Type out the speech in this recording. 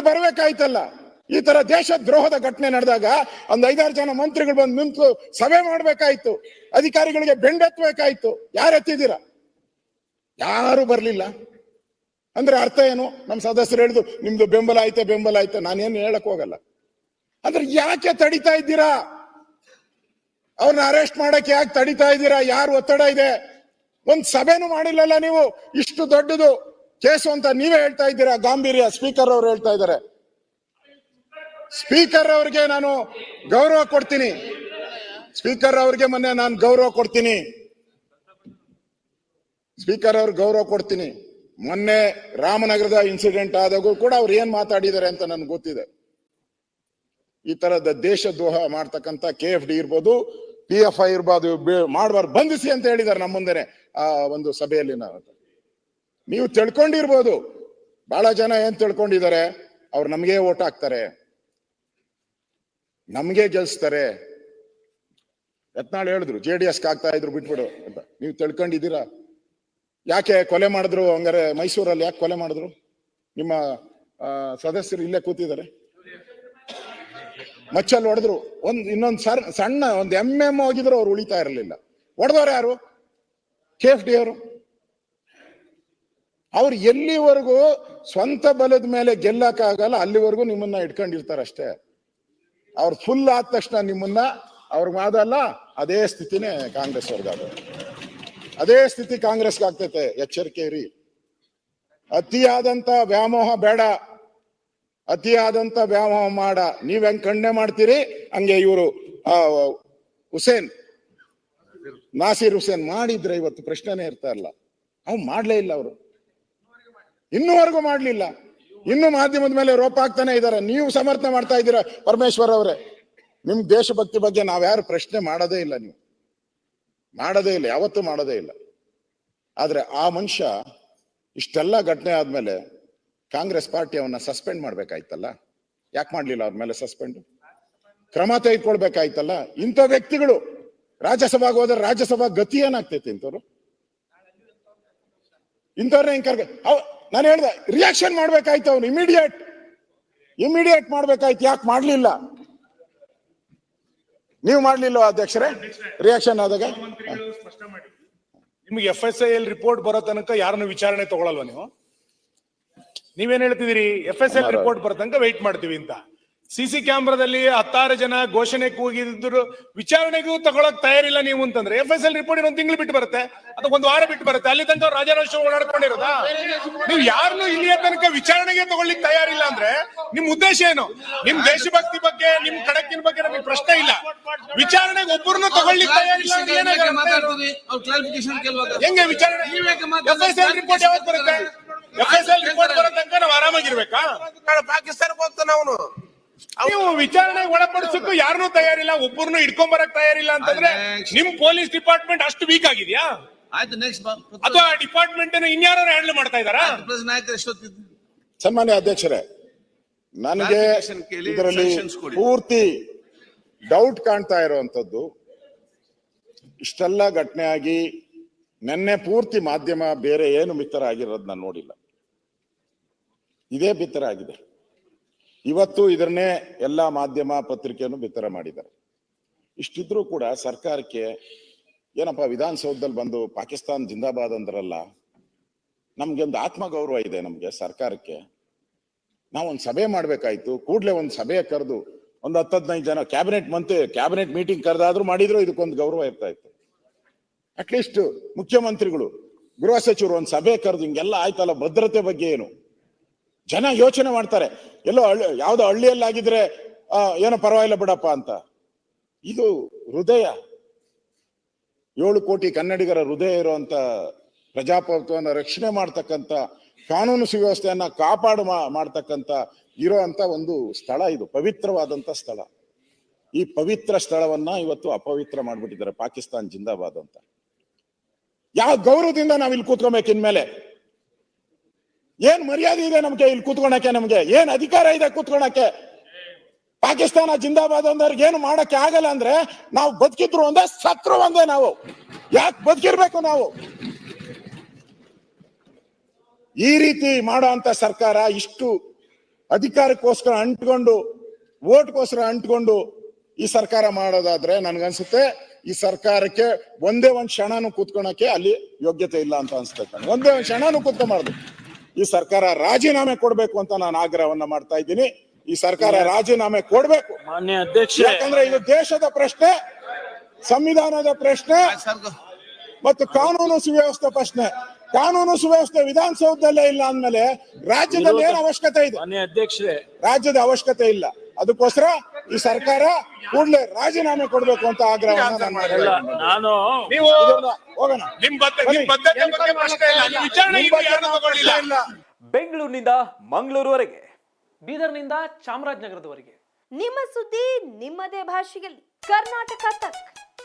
ಮಂತ್ರಿಗಳು ಬರಬೇಕಾಯ್ತಲ್ಲ. ಈ ತರ ದೇಶ ದ್ರೋಹದ ಘಟನೆ ನಡೆದಾಗ ಒಂದ್ ಐದಾರು ಜನ ಮಂತ್ರಿಗಳು ಬಂದು ನಿಂತು ಸಭೆ ಮಾಡ್ಬೇಕಾಯ್ತು. ಅಧಿಕಾರಿಗಳಿಗೆ ಬೆಂಡೆತ್ತಬೇಕಾಯ್ತು. ಯಾರು ಎತ್ತಿದ್ದೀರಾ? ಯಾರು ಬರ್ಲಿಲ್ಲ. ಅಂದ್ರೆ ಅರ್ಥ ಏನು? ನಮ್ಮ ಸದಸ್ಯರು ಹೇಳಿದ್ರು, ನಿಮ್ದು ಬೆಂಬಲ ಆಯ್ತೆ ಬೆಂಬಲ ಆಯ್ತೆ. ನಾನೇನು ಹೇಳಕ್ ಹೋಗಲ್ಲ. ಅಂದ್ರೆ ಯಾಕೆ ತಡಿತಾ ಇದ್ದೀರಾ? ಅವ್ರನ್ನ ಅರೆಸ್ಟ್ ಮಾಡಕ್ಕೆ ಯಾಕೆ ತಡಿತಾ ಇದ್ದೀರಾ? ಯಾರು ಒತ್ತಡ ಇದೆ? ಒಂದ್ ಸಭೆನೂ ಮಾಡಿಲ್ಲಲ್ಲ ನೀವು? ಇಷ್ಟು ದೊಡ್ಡದು. ಕೇಸು ಅಂತ ನೀವೇ ಹೇಳ್ತಾ ಇದ್ದೀರಾ? ಗಾಂಭೀರ್ಯ ಸ್ಪೀಕರ್ ಅವರು ಹೇಳ್ತಾ ಇದ್ದಾರೆ. ಸ್ಪೀಕರ್ ಅವ್ರಿಗೆ ನಾನು ಗೌರವ ಕೊಡ್ತೀನಿ. ಸ್ಪೀಕರ್ ಅವ್ರಿಗೆ ಮೊನ್ನೆ ನಾನು ಗೌರವ ಕೊಡ್ತೀನಿ. ಸ್ಪೀಕರ್ ಅವ್ರಿಗೆ ಗೌರವ ಕೊಡ್ತೀನಿ. ಮೊನ್ನೆ ರಾಮನಗರದ ಇನ್ಸಿಡೆಂಟ್ ಆದಾಗ ಕೂಡ ಅವ್ರು ಏನ್ ಮಾತಾಡಿದ್ದಾರೆ ಅಂತ ನನ್ಗೆ ಗೊತ್ತಿದೆ. ಈ ತರದ ದೇಶದ್ರೋಹ ಮಾಡ್ತಕ್ಕಂಥ ಕೆ ಎಫ್ ಡಿ ಇರ್ಬೋದು ಪಿ ಎಫ್ ಐ ಇರ್ಬೋದು ಮಾಡಬಾರ್ದು, ಬಂಧಿಸಿ ಅಂತ ಹೇಳಿದ್ದಾರೆ ನಮ್ಮ ಮುಂದೆನೆ ಆ ಒಂದು ಸಭೆಯಲ್ಲಿ ನಾವು ನೀವು ತಿಳ್ಕೊಂಡಿರ್ಬೋದು. ಬಹಳ ಜನ ಏನ್ ತಿಳ್ಕೊಂಡಿದ್ದಾರೆ? ಅವ್ರು ನಮಗೆ ಓಟ್ ಹಾಕ್ತಾರೆ. ನಮ್ಗೆ ಗೆಲ್ಸ್ತಾರೆ. ಯತ್ನಾಳ್ ಹೇಳಿದ್ರು, ಜೆ ಡಿ ಎಸ್ ಆಗ್ತಾ ಇದ್ರು, ಬಿಟ್ಬಿಡು ಅಂತ. ನೀವು ತಿಳ್ಕೊಂಡಿದ್ದೀರಾ? ಯಾಕೆ ಕೊಲೆ ಮಾಡಿದ್ರು? ಹಂಗಾರೆ ಮೈಸೂರಲ್ಲಿ ಯಾಕೆ ಕೊಲೆ ಮಾಡಿದ್ರು? ನಿಮ್ಮ ಸದಸ್ಯರು ಇಲ್ಲೇ ಕೂತಿದ್ದಾರೆ. ಮಚ್ಚಲ್ಲಿ ಹೊಡೆದ್ರು. ಒಂದ್, ಇನ್ನೊಂದ್ ಸರ್, ಸಣ್ಣ, ಒಂದ್ ಎಂ ಎಂ ಹೋಗಿದ್ರು, ಅವ್ರು ಉಳಿತಾ ಇರಲಿಲ್ಲ. ಹೊಡೆದವ್ರು ಯಾರು? ಕೆ ಎಫ್ ಡಿ ಅವರು. ಅವ್ರು ಎಲ್ಲಿವರೆಗೂ ಸ್ವಂತ ಬಲದ ಮೇಲೆ ಗೆಲ್ಲಕ್ಕಾಗಲ್ಲ ಅಲ್ಲಿವರೆಗೂ ನಿಮ್ಮನ್ನ ಇಟ್ಕೊಂಡಿರ್ತಾರೆ ಅಷ್ಟೇ ಅವ್ರು ಫುಲ್ ಆದ ತಕ್ಷಣ ನಿಮ್ಮನ್ನ ಅವ್ರಿಗೆ ಮಾದಲ್ಲ, ಅದೇ ಸ್ಥಿತಿನೇ ಕಾಂಗ್ರೆಸ್ ಅವ್ರಿಗಾದ ಅದೇ ಸ್ಥಿತಿ ಕಾಂಗ್ರೆಸ್ಗೆ ಆಗ್ತೈತೆ, ಎಚ್ಚರಿಕೆ ರೀ ಅತಿಯಾದಂತ ವ್ಯಾಮೋಹ ಬೇಡ. ಅತಿಯಾದಂತ ವ್ಯಾಮೋಹ ಮಾಡ. ನೀವ್ ಹೆಂಗ್ ಕಣ್ಣೆ ಮಾಡ್ತೀರಿ? ಹಂಗೆ ಇವರು ಹುಸೇನ್, ನಾಸಿರ್ ಹುಸೇನ್ ಮಾಡಿದ್ರೆ ಇವತ್ತು ಪ್ರಶ್ನೆನೇ ಇರ್ತಾ ಇಲ್ಲ. ಅವ್ನು ಮಾಡ್ಲೇ ಇಲ್ಲ ಅವರು. ಇನ್ನೂವರೆಗೂ ಮಾಡಲಿಲ್ಲ. ಇನ್ನು ಮಾಧ್ಯಮದ ಮೇಲೆ ರೋಪ ಆಗ್ತಾನೆ ಇದ್ದಾರೆ. ನೀವು ಸಮರ್ಥನೆ ಮಾಡ್ತಾ ಇದ್ದೀರಾ ಪರಮೇಶ್ವರ್ ಅವರೇ? ನಿಮ್ ದೇಶಭಕ್ತಿ ಬಗ್ಗೆ ನಾವ್ಯಾರು ಪ್ರಶ್ನೆ ಮಾಡೋದೇ ಇಲ್ಲ ನೀವು. ಮಾಡೋದೇ ಇಲ್ಲ, ಯಾವತ್ತೂ ಮಾಡೋದೇ ಇಲ್ಲ. ಆದ್ರೆ ಆ ಮನುಷ್ಯ ಇಷ್ಟೆಲ್ಲ ಘಟನೆ ಆದ್ಮೇಲೆ ಕಾಂಗ್ರೆಸ್ ಪಾರ್ಟಿ ಅವನ್ನ ಸಸ್ಪೆಂಡ್ ಮಾಡ್ಬೇಕಾಯ್ತಲ್ಲ? ಯಾಕೆ ಮಾಡ್ಲಿಲ್ಲ ಅವ್ರ ಮೇಲೆ ಸಸ್ಪೆಂಡ್? ಕ್ರಮ ತೆಗೆದುಕೊಳ್ಬೇಕಾಯ್ತಲ್ಲ? ಇಂಥ ವ್ಯಕ್ತಿಗಳು ರಾಜ್ಯಸಭಾಗ ಹೋದ್ರೆ ರಾಜ್ಯಸಭಾ ಗತಿ ಏನಾಗ್ತೈತಿ ಇಂಥವ್ರು? ಇಂಥವ್ರನ್ನ ಹಿಂಗ್ ಕರ್ಗ ನಾನು ಹೇಳಿದೆ ರಿಯಾಕ್ಷನ್ ಮಾಡ್ಬೇಕಾಯ್ತು ಅವನು ಇಮಿಡಿಯೇಟ್ ಇಮಿಡಿಯೇಟ್ ಮಾಡ್ಬೇಕಾಯ್ತು ಯಾಕೆ ಮಾಡ್ಲಿಲ್ಲ? ನೀವು ಮಾಡ್ಲಿಲ್ಲ ಅಧ್ಯಕ್ಷರೇ? ರಿಯಾಕ್ಷನ್ ಆದಾಗ? ನಿಮ್ಗೆ F S I L report ಬರೋ ತನಕ ಯಾರನ್ನು ವಿಚಾರಣೆ ತಗೊಳಲ್ವ ನೀವು? ನೀವೇನ್ ಹೇಳ್ತಿದ್ದೀರಿ? ಎಫ್ ಎಸ್ ಎಲ್ ರಿಪೋರ್ಟ್ ಬರೋ ತನಕ ವೆಯ್ಟ್ ಮಾಡ್ತೀವಿ ಅಂತ. ಸಿ ಸಿ ಕ್ಯಾಮ್ರಾದಲ್ಲಿ ಹತ್ತಾರು ಜನ ಘೋಷಣೆ ಕೂಗಿದ್ರು. ವಿಚಾರಣೆಗೂ ತಗೊಳಕ್ ತಯಾರಿಲ್ಲ ನೀವು ಅಂತಂದ್ರೆ ಎಫ್ ಎಸ್ ಎಲ್ ರಿಪೋರ್ಟ್ ಇನ್ನೊಂದು ತಿಂಗಳು ಬಿಟ್ಟು ಬರುತ್ತೆ. ಅಥವಾ ಒಂದು ವಾರ ಬಿಟ್ಟು ಬರುತ್ತೆ. ಅಲ್ಲಿ ತನಕ ರಾಜಾರೋಷ ಓಡಾಡ್ಕೊಂಡಿರೋದಾ? ನೀವು ಯಾರನ್ನು ಇಲ್ಲಿಯ ತನಕ ವಿಚಾರಣೆಗೆ ತಗೊಳ್ಳಿಕ್ ತಯಾರಿಲ್ಲ ಅಂದ್ರೆ ನಿಮ್ ಉದ್ದೇಶ ಏನು? ನಿಮ್ ದೇಶಭಕ್ತಿ ಬಗ್ಗೆ ನಿಮ್ ಕಡಕಿನ ಬಗ್ಗೆ ನಮಗೆ ಪ್ರಶ್ನೆ ಇಲ್ಲ. ವಿಚಾರಣೆಗೆ ಒಬ್ಬರನ್ನು ತಗೊಳ್ಳಿಕ್ ತಯಾರಿಲ್ಲ ಹೆಂಗೆ ವಿಚಾರಣೆ? ಎಫ್ ಎಸ್ ಎಲ್ ರಿಪೋರ್ಟ್ ಯಾವತ್ತು ಬರುತ್ತೆ? ಎಫ್ ಎಸ್ ಎಲ್ ರಿಪೋರ್ಟ್ ಬರೋ ತನಕ ನಾವು ಆರಾಮಾಗಿರ್ಬೇಕಾ? ಪಾಕಿಸ್ತಾನಕ್ಕೆ ಹೋಗ್ತಾನ ಅವನು. ನೀವು ವಿಚಾರಣೆಗೆ ಒಳಪಡಿಸಕ್ಕೂ ಯಾರನ್ನೂ ತಯಾರಿಲ್ಲ ಒಬ್ಬರನ್ನು ಇಟ್ಕೊಂಡ್ ಬರಕ್ ತಯಾರಿಲ್ಲ ಅಂತಂದ್ರೆ. ನಿಮ್ ಪೊಲೀಸ್ ಡಿಪಾರ್ಟ್ಮೆಂಟ್ ಅಷ್ಟು ವೀಕ್ ಆಗಿದ್ಯಾ? ಆಯ್ತು ನೆಕ್ಸ್ಟ್ ಅಥವಾ ಆ ಡಿಪಾರ್ಟ್ಮೆಂಟ್ ಇನ್ಯಾರು ಹ್ಯಾಂಡಲ್ ಮಾಡ್ತಾ ಇದಾರಾ ಸನ್ಮಾನ್ಯ ಅಧ್ಯಕ್ಷರೇ ನನಗೆ ಇದರಲ್ಲಿ ಪೂರ್ತಿ ಡೌಟ್ ಕಾಣ್ತಾ ಇರುವಂತದ್ದು ಇಷ್ಟೆಲ್ಲ ಘಟನೆ ಆಗಿ ನಿನ್ನೆ ಪೂರ್ತಿ ಮಾಧ್ಯಮ ಬೇರೆ ಏನು ಬಿತ್ತರ ಆಗಿರೋದು ನಾನು ನೋಡಿಲ್ಲ. ಇದೇ ಬಿತ್ತರ ಆಗಿದೆ. ಇವತ್ತು ಇದನ್ನೇ ಎಲ್ಲ ಮಾಧ್ಯಮ ಪತ್ರಿಕೆಯನ್ನು ಬಿತ್ತರ ಮಾಡಿದ್ದಾರೆ. ಇಷ್ಟಿದ್ರೂ ಕೂಡ ಸರ್ಕಾರಕ್ಕೆ ಏನಪ್ಪ ವಿಧಾನಸೌಧದಲ್ಲಿ ಬಂದು ಪಾಕಿಸ್ತಾನ್ ಜಿಂದಾಬಾದ್ ಅಂದ್ರಲ್ಲ, ನಮ್ಗೆ ಒಂದು ಆತ್ಮಗೌರವ ಇದೆ ನಮ್ಗೆ ಸರ್ಕಾರಕ್ಕೆ. ನಾವೊಂದು ಸಭೆ ಮಾಡ್ಬೇಕಾಯ್ತು, ಕೂಡ್ಲೆ ಒಂದು ಸಭೆ ಕರೆದು ಒಂದು ಹತ್ತು ಹದಿನೈದು ಜನ ಕ್ಯಾಬಿನೆಟ್ ಮಂತ್ರಿ, ಕ್ಯಾಬಿನೆಟ್ ಮೀಟಿಂಗ್ ಕರೆದಾದ್ರೂ ಮಾಡಿದ್ರು ಇದಕ್ಕೊಂದು ಗೌರವ ಇರ್ತಾ ಇತ್ತು. ಅಟ್ಲೀಸ್ಟ್ ಮುಖ್ಯಮಂತ್ರಿಗಳು, ಗೃಹ ಸಚಿವರು ಒಂದು ಸಭೆ ಕರೆದು ಹಿಂಗೆಲ್ಲ ಆಯ್ತಲ್ಲ, ಭದ್ರತೆ ಬಗ್ಗೆ ಏನು? ಜನ ಯೋಚನೆ ಮಾಡ್ತಾರೆ, ಎಲ್ಲೋ ಹಳ್ಳಿ, ಯಾವ್ದೋ ಹಳ್ಳಿಯಲ್ಲಾಗಿದ್ರೆ ಏನೋ ಪರವಾಗಿಲ್ಲ ಬಿಡಪ್ಪ ಅಂತ. ಇದು ಹೃದಯ. ಏಳು ಕೋಟಿ ಕನ್ನಡಿಗರ ಹೃದಯ ಇರುವಂತ ಪ್ರಜಾಪ್ರಭುತ್ವವನ್ನು ರಕ್ಷಣೆ ಮಾಡ್ತಕ್ಕಂಥ ಕಾನೂನು ಸುವ್ಯವಸ್ಥೆಯನ್ನ ಕಾಪಾಡು ಮಾಡ್ತಕ್ಕಂಥ ಇರುವಂತ ಒಂದು ಸ್ಥಳ ಇದು, ಪವಿತ್ರವಾದಂತ ಸ್ಥಳ. ಈ ಪವಿತ್ರ ಸ್ಥಳವನ್ನ ಇವತ್ತು ಅಪವಿತ್ರ ಮಾಡ್ಬಿಟ್ಟಿದ್ದಾರೆ, ಪಾಕಿಸ್ತಾನ್ ಜಿಂದಾಬಾದ್ ಅಂತ. ಯಾವ ಗೌರವದಿಂದ ನಾವ್ ಇಲ್ಲಿ ಇನ್ಮೇಲೆ? ಏನ್ ಮರ್ಯಾದೆ ಇದೆ ನಮ್ಗೆ ಇಲ್ಲಿ ಕೂತ್ಕೊಳಕ್ಕೆ ನಮ್ಗೆ? ಏನ್ ಅಧಿಕಾರ ಇದೆ ಕೂತ್ಕೊಳಕ್ಕೆ? ಪಾಕಿಸ್ತಾನ ಜಿಂದಾಬಾದ್ ಅಂದವ್ರಿಗೆ ಏನು ಮಾಡಕ್ಕೆ ಆಗಲ್ಲ ಅಂದ್ರೆ ನಾವು ಬದುಕಿದ್ರು ಒಂದೇ ಸತ್ರು ಒಂದೇ ನಾವು. ಯಾಕೆ ಬದುಕಿರ್ಬೇಕು ನಾವು? ಈ ರೀತಿ ಮಾಡೋ ಅಂತ ಸರ್ಕಾರ ಇಷ್ಟು ಅಧಿಕಾರಕ್ಕೋಸ್ಕರ ಅಂಟ್ಕೊಂಡು ಓಟ್ಗೋಸ್ಕರ ಅಂಟ್ಕೊಂಡು ಈ ಸರ್ಕಾರ ಮಾಡೋದಾದ್ರೆ ನನ್ಗನ್ಸುತ್ತೆ, ಈ ಸರ್ಕಾರಕ್ಕೆ ಒಂದೇ ಒಂದ್ ಕ್ಷಣನೂ ಕೂತ್ಕೊಳಕ್ಕೆ ಅಲ್ಲಿ ಯೋಗ್ಯತೆ ಇಲ್ಲ ಅಂತ ಅನ್ಸ್ತೈತೆ. ಒಂದೇ ಒಂದ್ ಕ್ಷಣನೂ ಕೂತ್ಕೊಂಬಾರ್ದು. ಈ ಸರ್ಕಾರ ರಾಜೀನಾಮೆ ಕೊಡ್ಬೇಕು ಅಂತ ನಾನು ಆಗ್ರಹವನ್ನ ಮಾಡ್ತಾ ಇದ್ದೀನಿ. ಈ ಸರ್ಕಾರ ರಾಜೀನಾಮೆ ಕೊಡ್ಬೇಕು. ಮಾನ್ಯ ಅಧ್ಯಕ್ಷ ಯಾಕಂದ್ರೆ ಇದು ದೇಶದ ಪ್ರಶ್ನೆ ಸಂವಿಧಾನದ ಪ್ರಶ್ನೆ ಮತ್ತು ಕಾನೂನು ಸುವ್ಯವಸ್ಥೆ ಪ್ರಶ್ನೆ. ಕಾನೂನು ಸುವ್ಯವಸ್ಥೆ ವಿಧಾನಸೌಧದಲ್ಲೇ ಇಲ್ಲ ಅಂದ್ಮೇಲೆ ರಾಜ್ಯದಲ್ಲಿ ಏನು ಅವಶ್ಯಕತೆ ಇದೆ? ಮಾನ್ಯ ಅಧ್ಯಕ್ಷರೇ. ರಾಜ್ಯದ ಅವಶ್ಯಕತೆ ಇಲ್ಲ. ಅದಕ್ಕೋಸ್ಕರ ಈ ಸರ್ಕಾರ ಕೂಡಲೇ ರಾಜೀನಾಮೆ ಕೊಡ್ಬೇಕು ಅಂತ ಆಗ್ರಹವನ್ನ ನಾನು ಮಾಡ್ತಾ ಅಲ್ಲ ಇದ್ದೀನಿ. ನಾನು ನೀವು ಇದನ್ನ ಹೋಗೋಣ. ನಿಮ್ ಬದ್ಧ ನಿಮ್ ಬದ್ಧತೆ ಬಗ್ಗೆ ಪ್ರಶ್ನೆ ಇಲ್ಲ. ನೀವು ವಿಚಾರಣೆಗೆ ನಿಮ್ಮ ಬಗ್ಗೆ ತಗೊಳ್ಳಿಲ್ಲ ಬೆಂಗಳೂರಿನಿಂದ ಮಂಗಳೂರುವರೆಗೆ. ಬೀದರ್ನಿಂದ ಚಾಮರಾಜನಗರದವರೆಗೆ. ನಿಮ್ಮ ಸುದ್ದಿ ನಿಮ್ಮದೇ ಭಾಷೆಯಲ್ಲಿ. ಕರ್ನಾಟಕ ತಕ್.